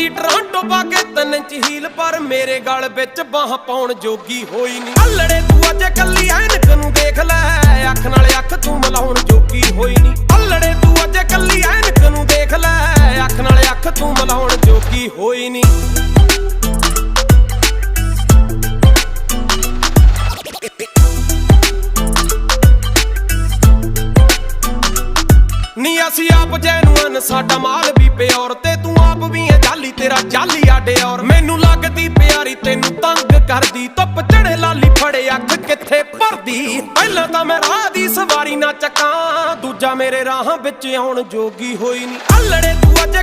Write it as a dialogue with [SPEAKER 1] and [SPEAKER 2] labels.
[SPEAKER 1] ਫਿਰਦੀ ਟਰਾਂਟੋ ਪਾ ਕੇ ਤਿੰਨ ਇੰਚ ਹੀਲ, ਪਰ ਮੇਰੇ ਗਲ ਵਿੱਚ ਬਾਹ ਪਾਉਣ ਜੋਗੀ ਹੋਈ ਨਹੀਂ ਅਲੜੇ ਤੂੰ ਅੱਜ ਕੱਲੀ ਐਨਕ ਨੂੰ ਦੇਖ ਲੈ। ਅੱਖ ਨਾਲ ਅੱਖ ਤੂੰ ਮਿਲਾਉਣ ਜੋਗੀ ਹੋਈ ਨਹੀਂ ਅਲੜੇ ਤੂੰ ਅੱਜ ਕੱਲੀ ਐਨਕ ਨੂੰ ਦੇਖ ਲੈ। ਅੱਖ ਨਾਲ ਅੱਖ ਤੂੰ ਮਿਲਾਉਣ ਜੋਗੀ ਹੋਈ ਨਹੀਂ ਨੀ ਅਸੀਂ ਆਪ ਜੈਨੂਨ ਸਾਡਾ ਮਾਲ ਵੀ ਪਿਓਰ ਤੇ ਤੂੰ ਆਪ ਵੀ ਐ ਤੇਰਾ ਚਾਲੀ ਆਡੇ ਔਰ ਮੈਨੂੰ ਲੱਗਦੀ ਪਿਆਰੀ, ਤੈਨੂੰ ਤੰਗ ਕਰਦੀ। ਧੁੱਪ ਚੜੇ ਲਾਲੀ, ਫੜੇ ਅੱਖ ਕਿੱਥੇ ਭਰਦੀ। ਪਹਿਲਾਂ ਤਾਂ ਮੈਂ ਰਾਹ ਦੀ ਸਵਾਰੀ ਨਾ ਚੱਕਾਂ, ਦੂਜਾ ਮੇਰੇ ਰਾਹਾਂ ਵਿੱਚ ਆਉਣ ਜੋਗੀ ਹੋਈ ਨਹੀਂ ਅਲੜੇ ਤੂੰ ਅੱਜ